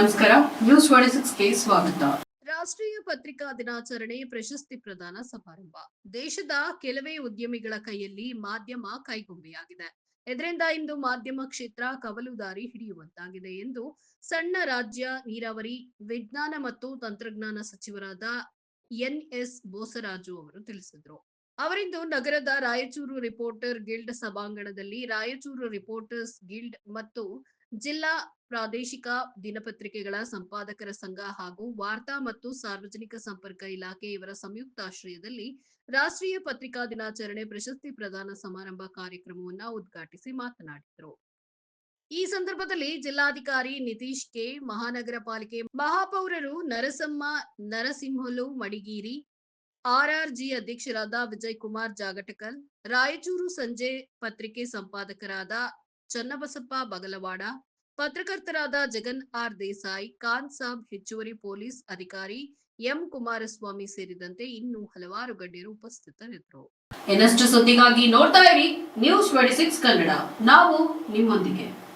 ನಮಸ್ಕಾರ. ನ್ಯೂಸ್ ಸ್ವಾಗತ. ರಾಷ್ಟ್ರೀಯ ಪತ್ರಿಕಾ ದಿನಾಚರಣೆ ಪ್ರಶಸ್ತಿ ಪ್ರದಾನ ಸಮಾರಂಭ. ದೇಶದ ಕೆಲವೇ ಉದ್ಯಮಿಗಳ ಕೈಯಲ್ಲಿ ಮಾಧ್ಯಮ ಕೈಗೊಂಬೆಯಾಗಿದೆ. ಇದರಿಂದ ಇಂದು ಮಾಧ್ಯಮ ಕ್ಷೇತ್ರ ಕವಲು ದಾರಿ ಹಿಡಿಯುವಂತಾಗಿದೆ ಎಂದು ಸಣ್ಣ ರಾಜ್ಯ ನೀರಾವರಿ, ವಿಜ್ಞಾನ ಮತ್ತು ತಂತ್ರಜ್ಞಾನ ಸಚಿವರಾದ ಎನ್ ಎಸ್ ಬೋಸರಾಜು ಅವರು ತಿಳಿಸಿದರು. ಅವರಿಂದು ನಗರದ ರಾಯಚೂರು ರಿಪೋರ್ಟರ್ ಗಿಲ್ಡ್ ಸಭಾಂಗಣದಲ್ಲಿ ರಾಯಚೂರು ರಿಪೋರ್ಟರ್ಸ್ ಗಿಲ್ಡ್ ಮತ್ತು ಜಿಲ್ಲಾ ಪ್ರಾದೇಶಿಕ ದಿನಪತ್ರಿಕೆಗಳ ಸಂಪಾದಕರ ಸಂಘ ಹಾಗೂ ವಾರ್ತಾ ಮತ್ತು ಸಾರ್ವಜನಿಕ ಸಂಪರ್ಕ ಇಲಾಖೆ ಇವರ ಸಂಯುಕ್ತಾಶ್ರಯದಲ್ಲಿ ರಾಷ್ಟ್ರೀಯ ಪತ್ರಿಕಾ ದಿನಾಚರಣೆ ಪ್ರಶಸ್ತಿ ಪ್ರದಾನ ಸಮಾರಂಭ ಕಾರ್ಯಕ್ರಮವನ್ನ ಉದ್ಘಾಟಿಸಿ ಮಾತನಾಡಿದರು. ಈ ಸಂದರ್ಭದಲ್ಲಿ ಜಿಲ್ಲಾಧಿಕಾರಿ ನಿತೀಶ್ ಕೆ, ಮಹಾನಗರ ಪಾಲಿಕೆ ಮಹಾಪೌರರು ನರಸಮ್ಮ, ನರಸಿಂಹಲು ಮಡಿಗೇರಿ ಆರ್ಆರ್ಜಿ ಅಧ್ಯಕ್ಷರಾದ ವಿಜಯ್ ಕುಮಾರ್ ಜಾಗಟಕಲ್ ರಾಯಚೂರು ಸಂಜೆ ಪತ್ರಿಕೆ ಸಂಪಾದಕರಾದ ಚನ್ನಬಸಪ್ಪ ಬಗಲವಾಡ, ಪತ್ರಕರ್ತರಾದ ಜಗನ್ ಆರ್ ದೇಸಾಯಿ, ಖಾನ್ ಸಾಬ್ ಹೆಚ್ಚುವರಿ ಪೊಲೀಸ್ ಅಧಿಕಾರಿ ಎಂ ಕುಮಾರಸ್ವಾಮಿ ಸೇರಿದಂತೆ ಇನ್ನೂ ಹಲವಾರು ಗಣ್ಯರು ಉಪಸ್ಥಿತರಿದ್ದರು. ಇನ್ನಷ್ಟು ಸುದ್ದಿಗಾಗಿ ನೋಡ್ತಾ ಇರಿ ನ್ಯೂಸ್ ಟ್ವೆಂಟಿ ಸಿಕ್ಸ್ ಕನ್ನಡ. ನಾವು ನಿಮ್ಮೊಂದಿಗೆ.